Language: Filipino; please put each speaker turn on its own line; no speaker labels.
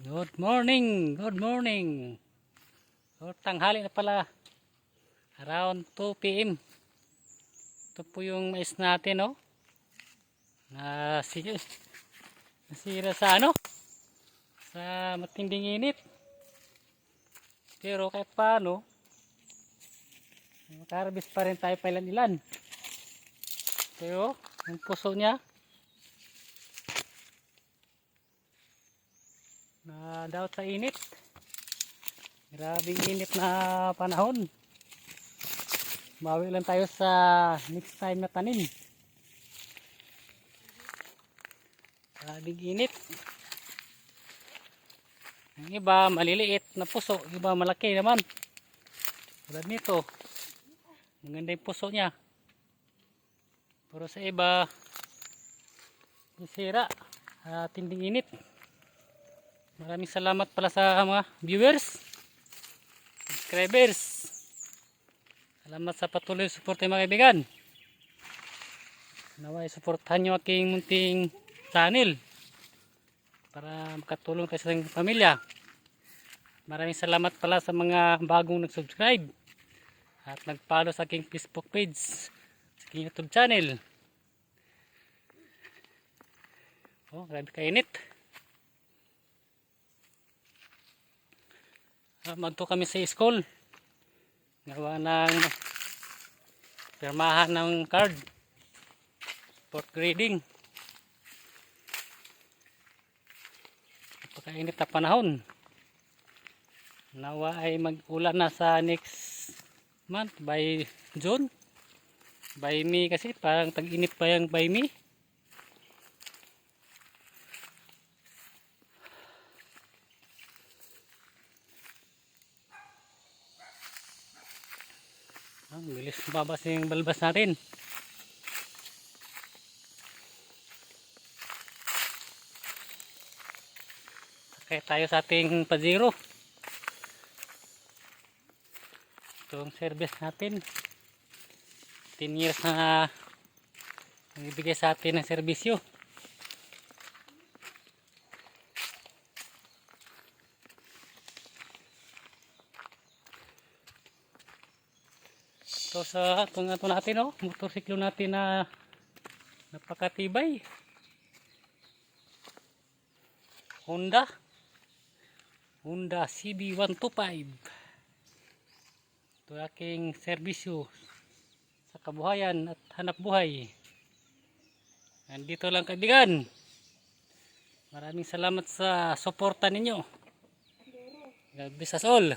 Good morning, good morning. So, tanghali na pala. Around 2 p.m. Ito po yung mais natin, oh. Nasira, nasira sa ano? Sa matinding init. Pero kahit paano, makarabis pa rin tayo pailan-ilan. Pero, yung puso niya, daw sa init. Grabing init na panahon. Bawi lang tayo sa next time na tanim. Grabing init. Ang iba maliliit na puso, yung iba malaki naman. Tulad nito. Maganda yung puso niya. Pero sa iba, sira. Uh, tinding init. Maraming salamat pala sa mga viewers, subscribers. Salamat sa patuloy suporta mga kaibigan. Naway suportahan nyo aking munting channel para makatulong tayo sa ating pamilya. Maraming salamat pala sa mga bagong nag-subscribe at nag-follow sa aking Facebook page, sa aking YouTube channel. Oh, grabe kainit. Magto kami sa school. Gawa ng pirmahan ng card. Sport grading. Napakainit na panahon. Nawa ay mag-ulan na sa next month by June. By May kasi parang tag-init pa yung by May. Ang bilis babas yung balbas natin. Sakay tayo sa ating pazero. Ito ang service natin. 10 years na ibigay sa atin ng serbisyo. Ito sa itong ato natin oh, motorsiklo natin na napakatibay. Honda Honda CB125 Ito aking serbisyo sa kabuhayan at hanap buhay. Nandito lang kaibigan. Maraming salamat sa suporta ninyo. God bless us all.